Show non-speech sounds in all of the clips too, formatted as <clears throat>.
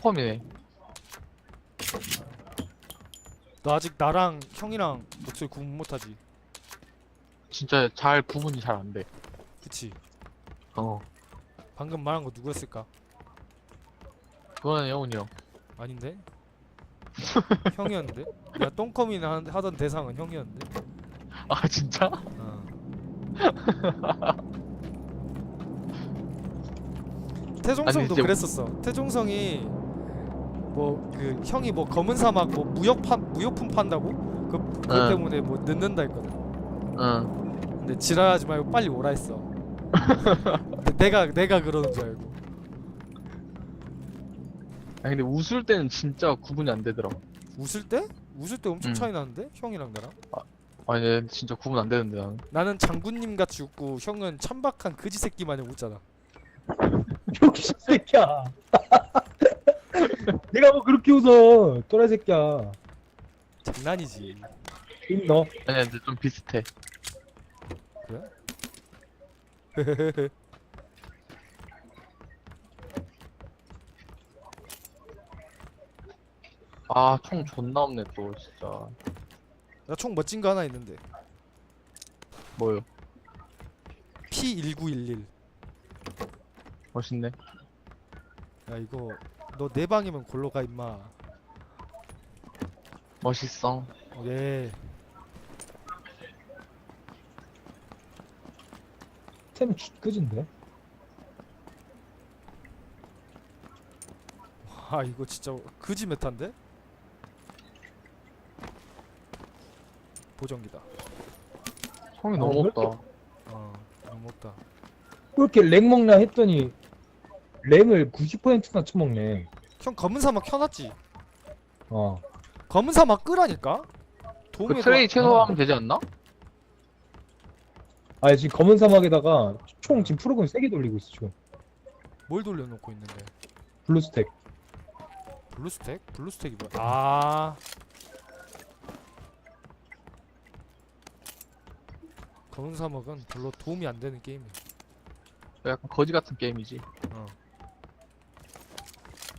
똥컴이네. 너 아직 나랑 형이랑 목소리 구분 못하지? 진짜 잘 구분이 잘 안 돼. 그치? 어. 방금 말한 거 누구였을까? 그거는 영훈이 형. 아닌데? <laughs> 형이었는데? 야 똥컴이 나 하- 하던 대상은 형이었는데? 아 진짜? 어. <laughs> 태종성도 아니, 이제- 그랬었어. 태종성이 뭐 그 형이 뭐 검은 사막 뭐 무역 판 무역품 판다고 그 그것 응. 때문에 뭐 늦는다 했거든. 응. 근데 지랄하지 말고 빨리 오라 했어. 근데 내가 내가 그러는 줄 알고. 아니 근데 웃을 때는 진짜 구분이 안 되더라. 웃을 때? 웃을 때 엄청 응. 차이 나는데? 형이랑 나랑? 아니 얘 진짜 구분 안 되는데 나는. 나는 장군님 같이 웃고 형은 천박한 그지 새끼 마냥 웃잖아. <laughs> 역시 새끼야. <laughs> 내가 뭐 그렇게 웃어. 또라이 새끼야. 장난이지. 임 너. 아니 근데 좀 비슷해. <laughs> 아 총 존나 없네 또 진짜. 나 총 멋진 거 하나 있는데. 뭐요? P1911. 멋있네. 야 이거 너 내 방이면 골로 가 임마. 멋있어. 예. 템 끄진데. 와 이거 진짜 그지 메타인데? 보정기다. 아, 너무 왜 없다. 어 너무 없다. 왜 이렇게 렉 먹나 했더니 램을 90%나 쳐먹네. 형 검은 사막 켜놨지? 어. 검은 사막 끄라니까? 도움이 그 트레이 더- 최소화하면 되지 않나? 아 지금 검은 사막에다가 총 지금 프로그램 세게 돌리고 있어 지금. 뭘 돌려놓고 있는데? 블루스택. 블루스택? 블루스택이 뭐야? 아 검은 사막은 별로 도움이 안 되는 게임이야. 약간 거지 같은 게임이지. 어.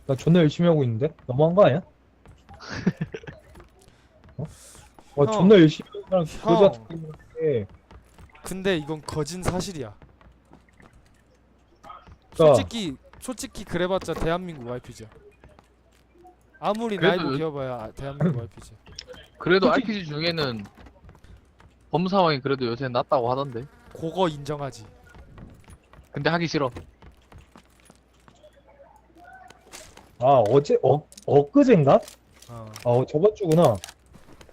나 존나 열심히 하고 있는데 너무한 거 아니야? <laughs> 어? 와 형. 존나 열심히 하는 사람 형. 거지 같은 게임인데 근데 이건 거진 사실이야. 자, 솔직히 솔직히 그래봤자 대한민국 YPG야. 아무리 그래도 나이도 요- 기어봐야 아, 대한민국 YPG. 그래도 솔직히- RPG 중에는 범사왕이 그래도 요새 낫다고 하던데. 그거 인정하지. 근데 하기 싫어. 아 어제 어 엊그젠가? 어. 아 저번 주구나.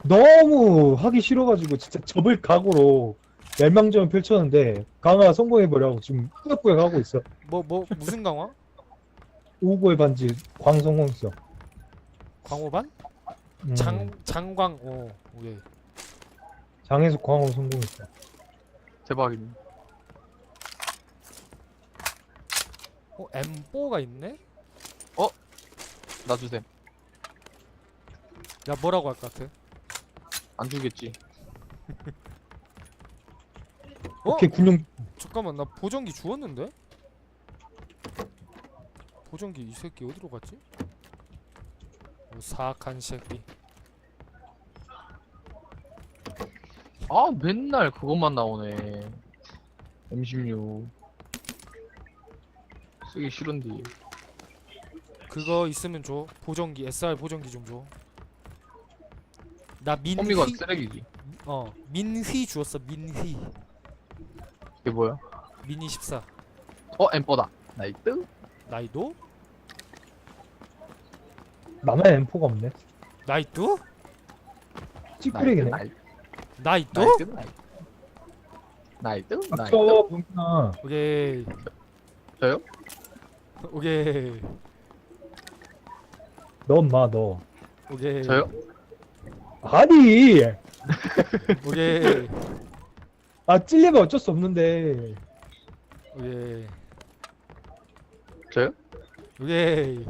너무 하기 싫어가지고 진짜 접을 각오로 멸망전을 펼쳤는데 강화 성공해버려고 지금 꾸역꾸역 하고 있어. 뭐 뭐 무슨 강화? 오고의 반지 광 성공했어. 광호반? 음, 장 장광 오 예. 장에서 광으로 성공했어. 대박이네. 어 M4가 있네? 나 주셈. 야 뭐라고 할 것 같아? 안 주겠지. <laughs> 어? 오케이 군용 잠깐만 나 보정기 주웠는데? 보정기 이 새끼 어디로 갔지? 어, 사악한 새끼 아 맨날 그것만 나오네. M16. 쓰기 싫은데. 그거 있으면 줘 보정기 SR 보정기 좀 줘 나 민휘 홈미건 쓰레기지. 어 민휘 주웠어 민휘 이게 뭐야? 미니 14 어 엠퍼다. 나이트? 나이도? 나만 M4가 없네. 나이도? 찌끄레기네. 나이트. 나이도? 나이트. 나이트. 나이트. 나이트. 닥쳐 봉준아. 오케이 저요? 오케이 너 엄마 너. 오케이 저요? 아니. <laughs> 오케이 아 찔리면 어쩔 수 없는데. 오케이 저요? 오케이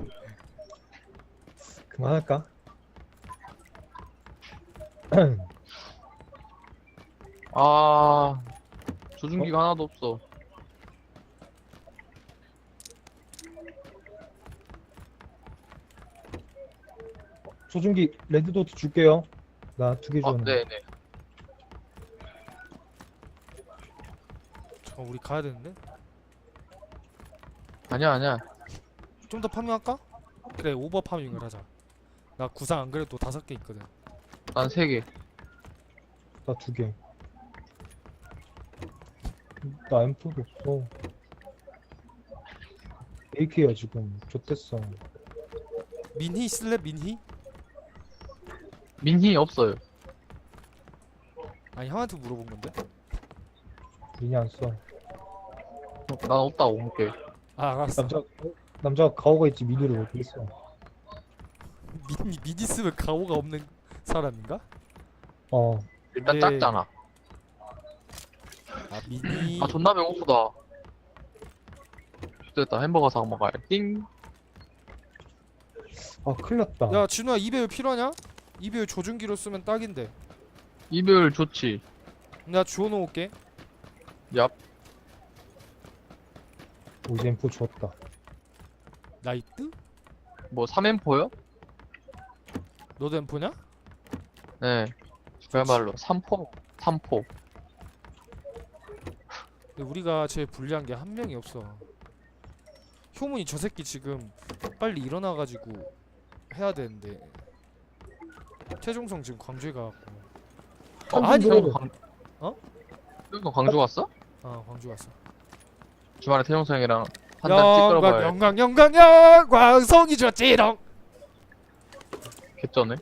그만할까? <clears throat> <clears throat> 아 조준기가 하나도 없어. 조준기 레드도트 줄게요. 나 두개 아, 줬는데. 네네. 잠깐 우리 가야 되는데 아니야, 아니야. 좀 더 파밍할까? 그래 오버 파밍을 하자 나 구상 안 그래도 다섯 개 있거든 난 세 개. 나 두 개. 나 M4도 없어. AK야 지금. 좋댔어. 민희 쓸래 민희? 민희 없어요. 아니 형한테 물어본 건데 미니 안 써. 난 없다고 볼게. 아 알았어 남자 남자가 가오가 있지 미니를 못 했어. 민희 민희 쓰면 가오가 없는 사람인가? 어. 일단 네. 작잖아. 아 민희 아 존나 배고프다. 됐다 햄버거 사 먹어야 띵. 아 큰일 났다. 야 진우야 이배율 필요하냐? 이배율 조준기로 쓰면 딱인데 이별 좋지. 내가 주워놓을게 얍. 오 M4 주었다. 나이트? 뭐 3엠포요? 너도 엠포냐? 네. 그야말로 3포. 3포. 근데 우리가 제일 불리한 게 한 명이 없어 효문이 저 새끼 지금 빨리 일어나가지고 해야 되는데 최종성 지금 광주에 가갖고 어, 아니, 광... 어? 형 광주 갔어? 아 광주 갔어 주말에 태용수 형이랑 한잔 찌끄러 영광 봐야 영광 영광 영광 성이 좋지롱 개쩌네.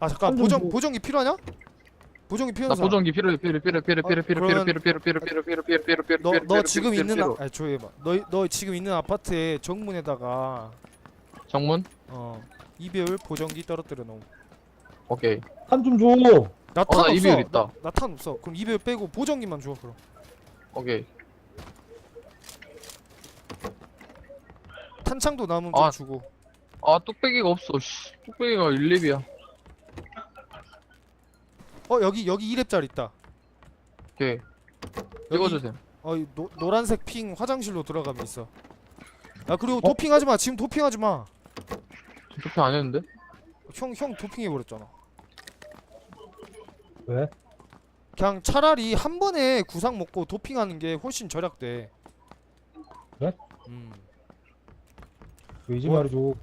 아 잠깐 보정 뭐- 보정기 필요하냐? 보정기 나 필요한 사람 보정기 필요해 필요해 필요해 필요해 필요해 필요해 그러면- 필요해 필요해 필요해 필요해 필요해 필요해 필요해 필요해 너, 필요해 너 필요해 지금 필요해 있는 필요해 아, 아 조용히 해봐 너, 너 지금 있는 아파트의 정문에다가 정문? 어 이배율 보정기 떨어뜨려 놓음 오케이. 탄좀 줘. 나탄 어, 나 없어 이배율 있다. 나탄 없어 그럼 이배율 빼고 보정기만 줘 그럼 오케이. 탄창도 남으면 좀 아. 주고 아 뚝배기가 없어. 씨. 뚝배기가 1렙이야. 어 여기 여기 2렙짜리 있다 오케이. 여기 찍어주세요. 어, 이 노, 노란색 핑 화장실로 들어가면 있어 아 그리고 어? 도핑하지 마 지금 도핑하지 마 형 투표 안 했는데? 형 도핑해 버렸잖아 왜? 그냥 차라리 한 번에 구상 먹고 도핑하는 게 훨씬 절약돼 그래? 음 왜 이제 뭐? 말해줘.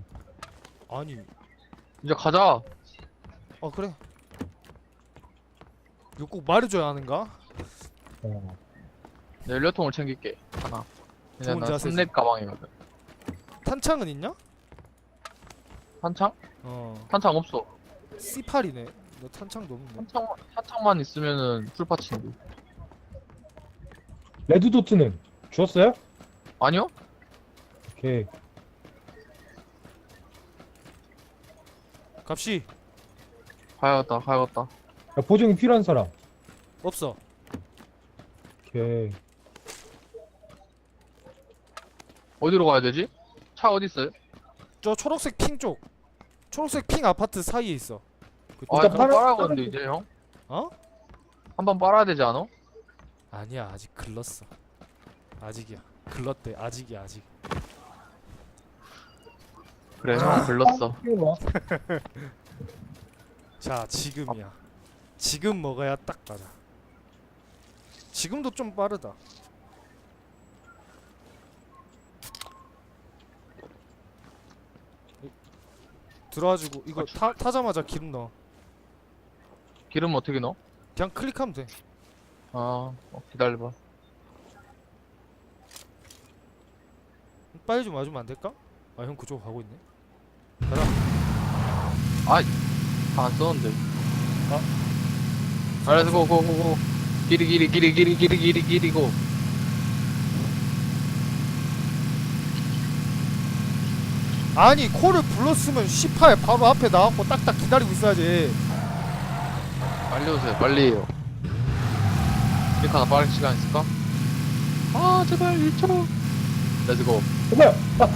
아니 이제 가자. 어 그래 이거 꼭 말해줘야 하는가? 어. 내 연료통을 챙길게. 하나. 좋은 난 자세지. 3렙 가방이거든. 탄창은 있냐? 탄창? 어 탄창 없어. C8이네 너 탄창도 없는데 탄창, 탄창만 있으면은 풀파츠인데. 레드도트는 주었어요? 아니요? 오케이. 갑시 가야겠다, 가야겠다. 야, 보정이 필요한 사람. 없어 오케이. 어디로 가야 되지? 차 어디 있어요? 저 초록색 핑 쪽 초록색 핑 아파트 사이에 있어 그 아, 일단 좀 빨아- 빨아야겠는데, 이제 형? 어? 한번 빨아야 되지 않아? 아니야 아직 글렀어 아직이야 글렀대 아직이야 아직 그래, 형 글렀어. 이거 봐. <laughs> 자 지금이야 지금 먹어야 딱 맞아 지금도 좀 빠르다 들어와주고 이거 그렇죠. 타, 타자마자 기름 넣어 기름 어떻게 넣어? 그냥 클릭하면 돼 아, 어, 기다려봐. 빨리 좀 와주면 안 될까? 아 형 그쪽 가고 있네 다안 썼는데. 아. 알았어, 고, 고, 고, 고. 길이, 길이, 길이, 길이, 길이, 길이, 길이, 고. 아니 코를 불렀으면 18 바로 앞에 나왔고 딱딱 기다리고 있어야지 빨리 오세요, 빨리 해요. 하나 빠른 시간 있을까? 아, 제발 1초. 렛츠고. 뭐야? 아,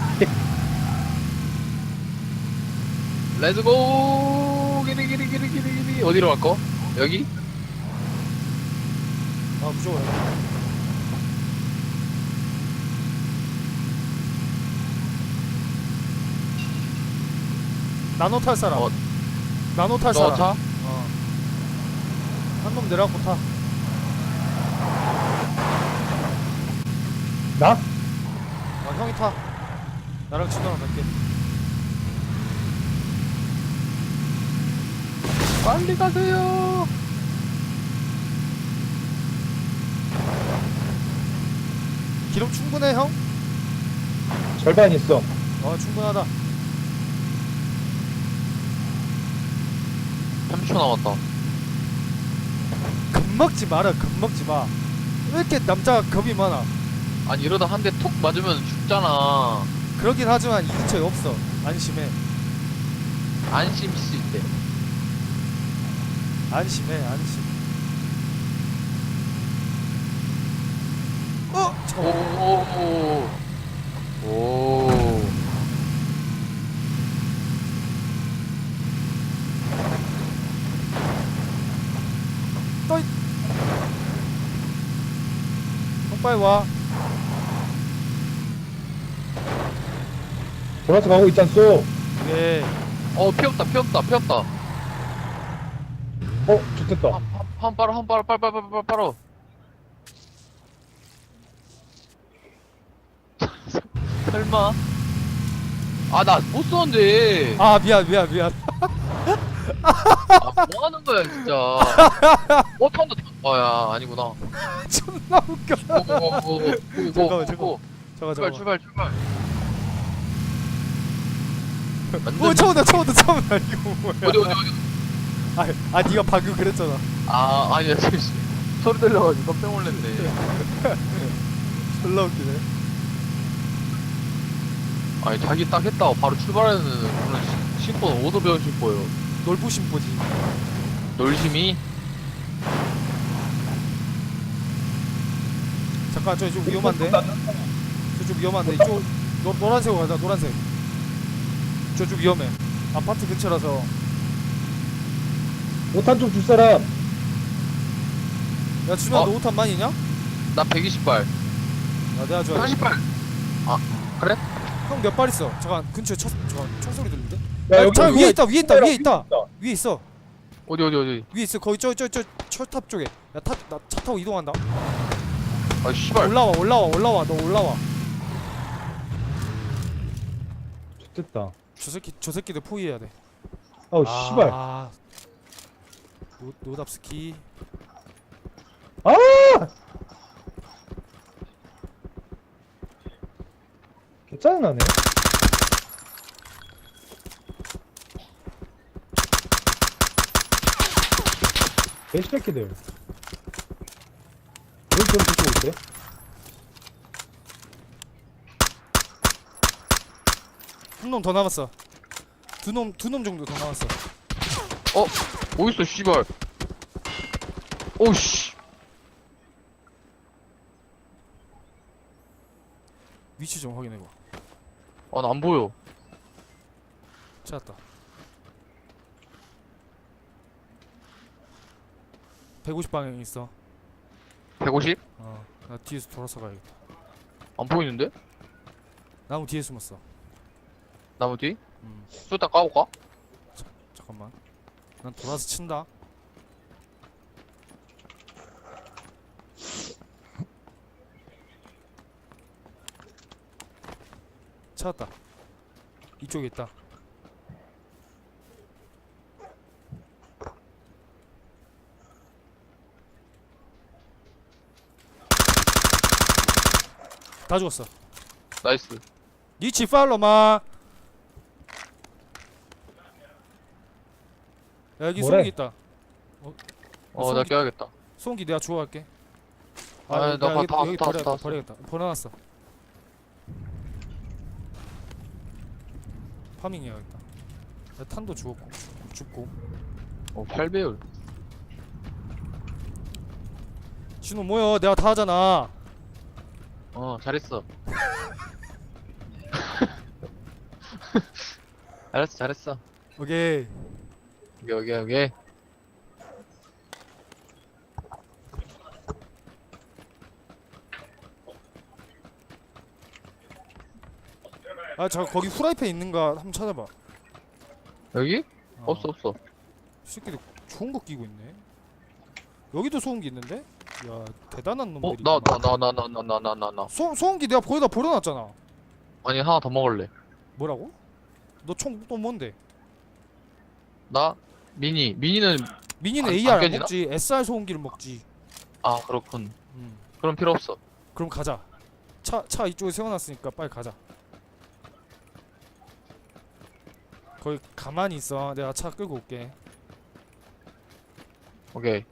렛츠고! 길이, 길이, 길이, 길이. 어디로 갈 거? 여기? 아 무조건 나노 탈 사람. 어. 나노 탈너 사람. 차? 어. 한 놈 내려갖고 타. 나? 어, 형이 타. 나랑 진호랑 갈게. 빨리 가세요. 기름 충분해 형? 절반 있어. 어 충분하다. 30초 남았다. 겁먹지 마라 겁먹지 마. 왜 이렇게 남자가 겁이 많아? 아니 이러다 한 대 톡 맞으면 죽잖아. 그러긴 하지만 이 근처에 없어. 안심해. 안심 있을 때. 안심해 안심. 어 잠깐만. 오. 오. 형 빨리 와. 돌아서 가고 있잖소. 네. 어 피었다 피었다 피었다. 어, 좋겠다. 한, 한, 한 빨아 한 빨아 빨빨 빨빨 빨 빨아. 설마? 아 나 못 쏘는데. 아 미안 미안 미안. 아, 뭐 하는 거야, 진짜. 어, 탄다, 탄다. 아, 야, 아니구나. <laughs> 존나 웃겨. 고, 고, 고, 잠깐만, 고, 고. 잠깐 출발, 잠깐. 출발, 출발. 오 처음다 처음다 처음다 이거 뭐야? 어디, 어디, 어디. 아, 아 네가 방금 그랬잖아. 아, 아니야, 씨. 소리 들려가지고 깜짝 놀랐네. <laughs> 졸라 웃기네. 아니, 자기 딱 했다고 바로 출발하는 그런 시- 신고는 어디서 배우실 거예요? 놀부심 보지. 놀심이? 잠깐 저기 좀 위험한데. 저좀 위험한데 이쪽 노, 노란색으로 가자 노란색. 저좀 위험해. 아파트 근처라서. 오탄 좀 줄 사람. 야 준아 어? 너 오탄 많이 있냐? 나 120발. 야 내가 줘. 40발. 형몇 발 있어? 잠깐 근처에 첫 잠깐 총소리 들리는데? 야, 야, 여기 잠깐 위에 있다 위에 있다 위에 있다 위에 있어 어디, 어디, 어디. 위에 있어 거기 저 저 저 철탑 쪽에 야타나 차 타고 이동한다 아, 씨발. 올라와 올라와 올라와 너 올라와 좋겠다. 저 새끼 저 새끼들 포위해야 돼 아우, 씨발. 아 노, 노답스키 아! 개 짜증나네. 개새끼들. 왜 저렇게 쏘고 있대? 한놈 더 남았어 두 놈 두 놈 정도 더 남았어 어딨어, 씨발. 오, 씨. 위치 좀 확인해봐 아, 나 안 보여. 찾았다 150 방향 있어 150? 어 나 뒤에서 돌아서 가야겠다 안 보이는데? 나무 뒤에 숨었어 나무 뒤? 음 쏘다 까볼까? 잠깐만 난 돌아서 친다 <laughs> 찾았다 이쪽에 있다 다 죽었어. 나이스. 니치 팔로마. 야, 여기 뭐래? 송기 있다. 어, 나 쏘기- 껴야겠다. 송기 내가 주워갈게. 아, 아, 나 다- 여기 다- 버려, 다- 버려야겠다. 버려놨어. 파밍 해야겠다. 야, 탄도 주웠고 죽고. 어, 8배율. 진호 뭐야 내가 다 하잖아 어, 잘했어. <laughs> 잘했어, 잘했어. 오케이 여기, 여기, 여기. 아 저 거기 후라이팬 있는가 한번 찾아봐 여기? 어, 없어 없어 새끼들 좋은 거 끼고 있네. 여기도 소음기 있는데? 야 대단한 어? 놈들이. 나나나나 나 나 나 나 나 나 소 소음기 내가 거기다 버려놨잖아. 아니 하나 더 먹을래 뭐라고? 너 총 또 뭔데? 나 미니 미니는 미니는 안- AR 안안 깨지나? 먹지. SR 소음기를 먹지. 아 그렇군 음. 그럼 필요 없어 그럼 가자. 차 차 이쪽에 세워놨으니까 빨리 가자. 거기 가만히 있어. 내가 차 끌고 올게. 오케이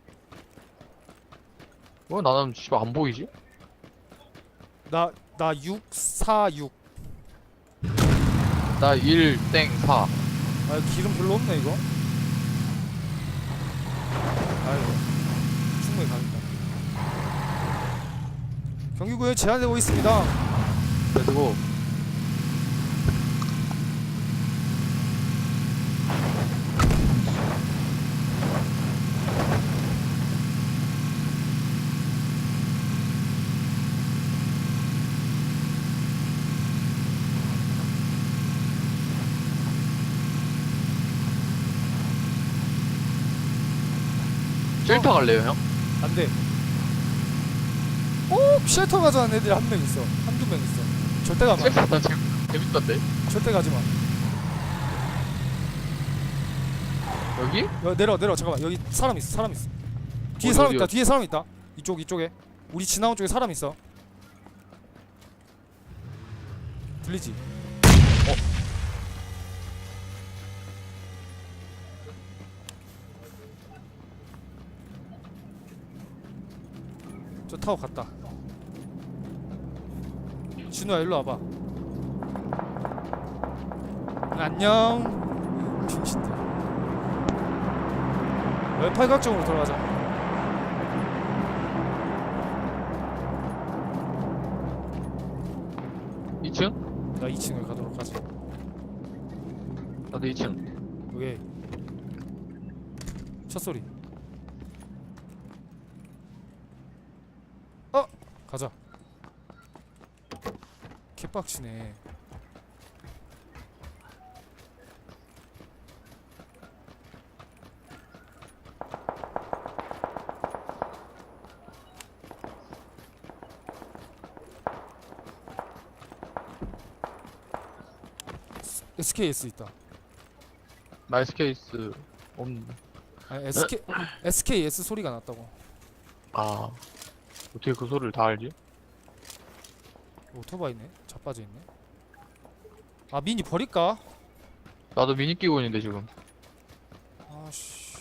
왜 나는 씨발 안 보이지? 나 나 646. 나 1 땡 4 아 기름 별로 없네 이거. 아이고 충분히 가겠다. 경기구에 제한되고 있습니다. 그래가지고 쉘터 갈래요 형? 안돼. 꼭 쉘터 가자는 애들이 한 명 있어. 한두 명 있어. 절대 가마. 쉘터 난 재밌, 재밌던데 절대 가지 마. 여기? 여기 내려 내려 잠깐만 여기 사람 있어 사람 있어. 뒤에 어디, 사람 어디, 있다 어디? 뒤에 사람 있다. 이쪽 이쪽에 우리 지나온 쪽에 사람 있어. 들리지? 타고 갔다. 진우야 일로 와봐. 응, 안녕. 빙신들. 왜 팔각정으로 들어가자. 2층? 나 2층을 가도록 하지. 나도 2층 오케이. 첫 소리. 어, 가자. 개 빡치네. SKS 있다. 나이스 케이스 없는데 아니 SK SKS 소리가 났다고. 아 어떻게 그 소리를 다 알지? 오토바이네. 자빠져 있네. 아 미니 버릴까? 나도 미니 끼고 있는데 지금 아씨.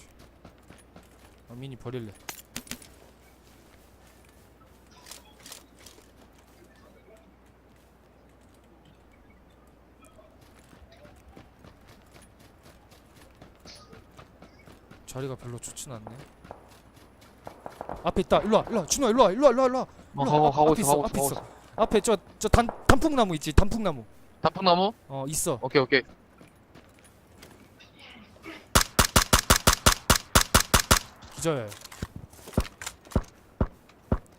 아 미니 버릴래. 자리가 별로 좋진 않네. 앞에 있다. 일로 와. 일로 와. 준호야 일로 와. 일로 와. 일로 와. 일로 와. 어, 일로 가고 와. 가고 앞에 있어 가고 앞에 있어 있어. 가고 있어 앞에 저 저 단 단풍나무 있지. 단풍나무. 단풍나무? 어 있어. 오케이 오케이 기절.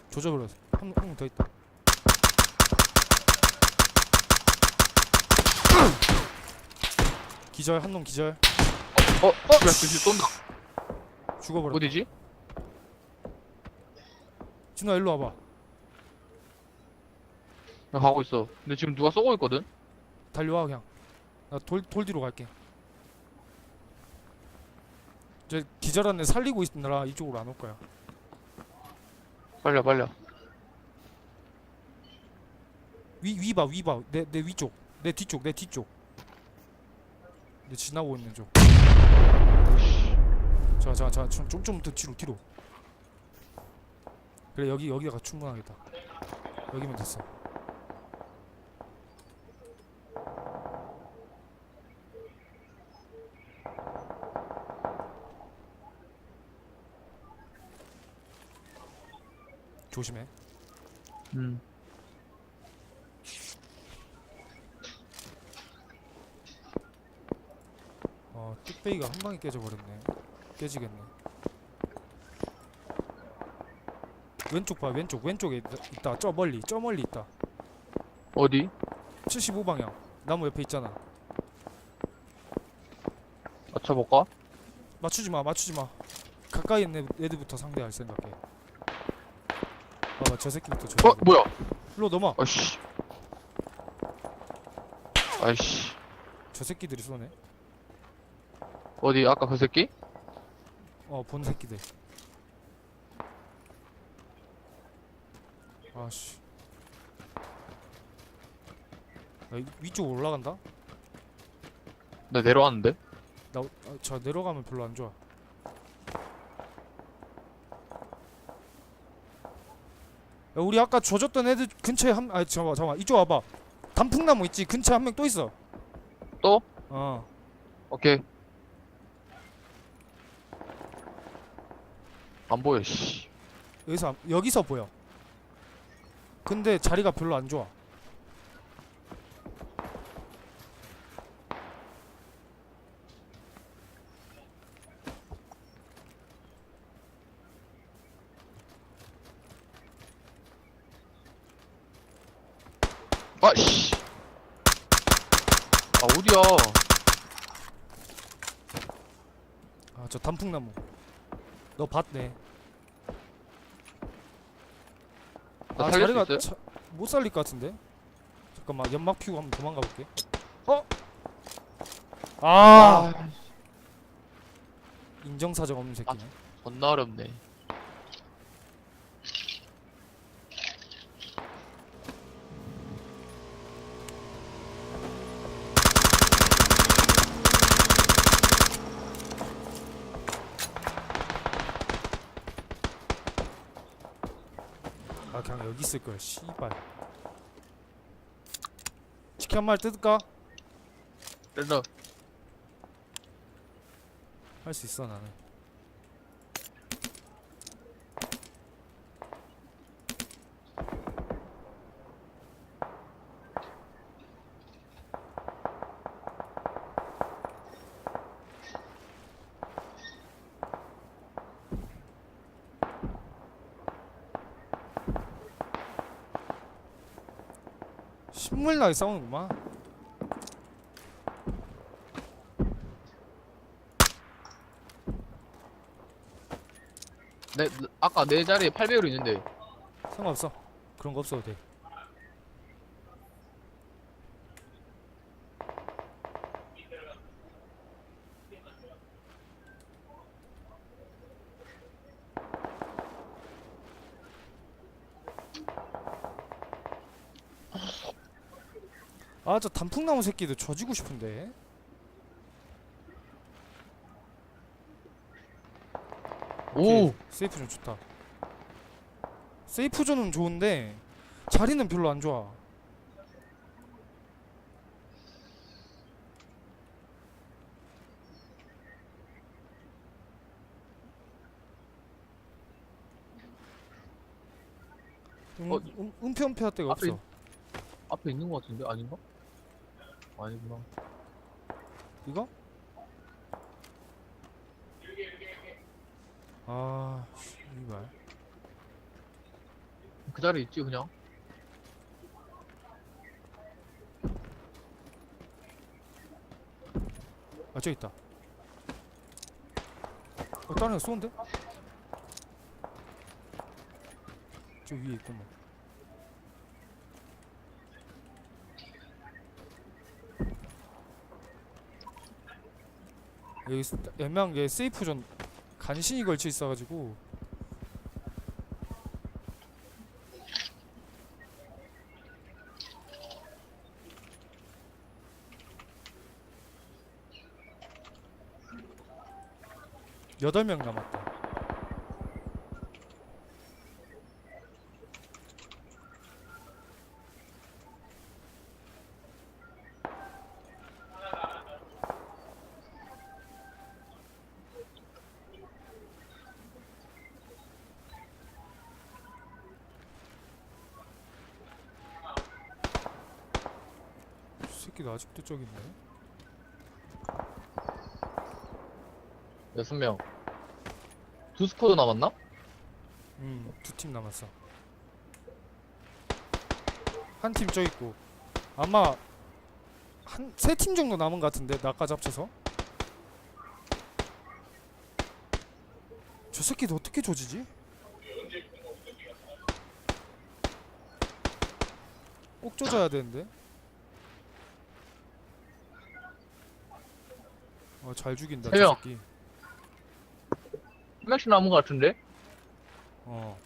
조져버렸어. 한명 더 있다. 기절 한 놈 기절 어? 어? 야 주시 쏜다 죽어버렸다. 어디지? 진우야 일로 와봐. 나 가고 있어 근데 지금 누가 쏘고 있거든? 달려와 그냥. 나 돌 돌 뒤로 갈게. 저 기절한 애 살리고 있느라 이쪽으로 안 올 거야. 빨려 빨려 위 위 봐 위 봐. 내 내 위쪽. 내 뒤쪽 내 뒤쪽. 내 지나고 있는 쪽. 자자자좀좀 더 뒤로 뒤로. 그래 여기 여기가 충분하겠다. 여기면 됐어. 조심해. 음 어 뚝배기가 한 방에 깨져버렸네. 깨지겠네. 왼쪽 봐 왼쪽 왼쪽에 있- 있다. 저 멀리 저 멀리 있다. 어디? 75방향 나무 옆에 있잖아. 맞춰볼까? 맞추지 마, 맞추지 마. 가까이 있는 애- 애들부터 상대할 생각해. 봐봐, 저 새끼부터 저. 어 뭐야? 일로 넘어. 아씨. 아이씨. 저 새끼들이 쏘네. 어디 아까 그 새끼? 어, 본 새끼들. 아씨. 야, 이- 위쪽 올라간다? 나 내려왔는데. 나, 어, 저 내려가면 별로 안 좋아. 우리 아까 조졌던 애들 근처에 한, 아, 잠깐만, 잠깐만, 이쪽 와봐. 단풍나무 있지? 근처에 한 명 또 있어. 또? 어. 오케이. 안 보여 씨. 여기서, 안- 여기서 보여. 근데 자리가 별로 안 좋아. 아씨. 아 어디야? 아, 저 단풍나무. 너 봤네. 나 아, 살릴 수 자리가 있어요? 차- 못 살릴 것 같은데. 잠깐만, 연막 피고 한번 도망가 볼게. 어? 아, 인정사정 없는 새끼네. 존나 어렵네. 그냥 여기 있을 거야. 씨발. 치킨 한 마리 뜯을까? 일단 할수 있어 나는. 신물나게 싸우는구만. 내 아까 내 자리에 8배율 있는데 상관없어. 그런 거 없어도 돼. 아, 저 단풍 나무 새끼들 져지고 싶은데. 오 세이프 존 좋다. 세이프 존은 좋은데 자리는 별로 안 좋아. 음, 어, 음, 은폐 은폐할 데가 앞에 없어. 앞에 있는 거 같은데 아닌가? 아니구나. 이거? 아, 이발. 그 자리에 있지 그냥. 아, 저기 있다. 어, 다른 애 쏘는데? 저 위에 있구만. 여기 게 세이프 전 간신히 걸쳐 있어가지고 여덟 명 남았다. 아직도 저기 있네. 여섯 명. 두 스쿼드 남았나? 음, 응두팀 남았어. 한 팀 저기 있고 아마 한 세 팀 정도 남은 것 같은데 나까지 합쳐서. 저 새끼도 어떻게 조지지? 꼭 조져야 되는데. 아, 잘 죽인다, 저 해요. 새끼. 한 명씩 남은 것 같은데? 어.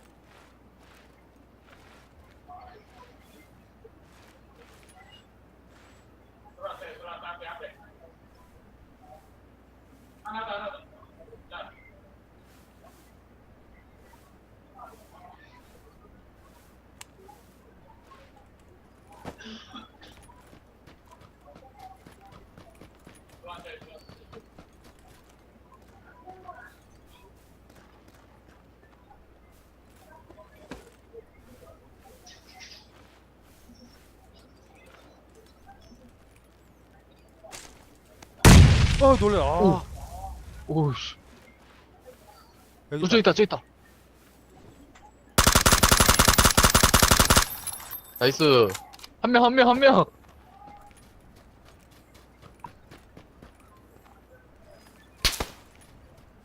아, 놀래. 아. 오우씨. 여기 어, 저기 있다, 저기 있다. 나이스. 한 명, 한 명, 한 명.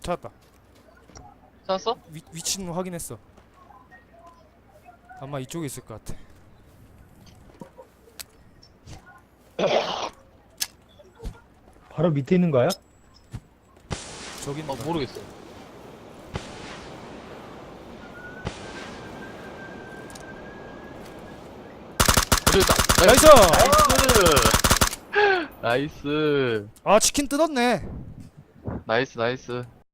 찾았다. 찾았어? 위, 위치는 확인했어. 아마 이쪽에 있을 것 같아. 바로 밑에 있는 거야? 저기 거. 모르겠어. 있다. 나이스! 나이스. <gasps> 나이스. 아 치킨 뜯었네. 나이스, 나이스.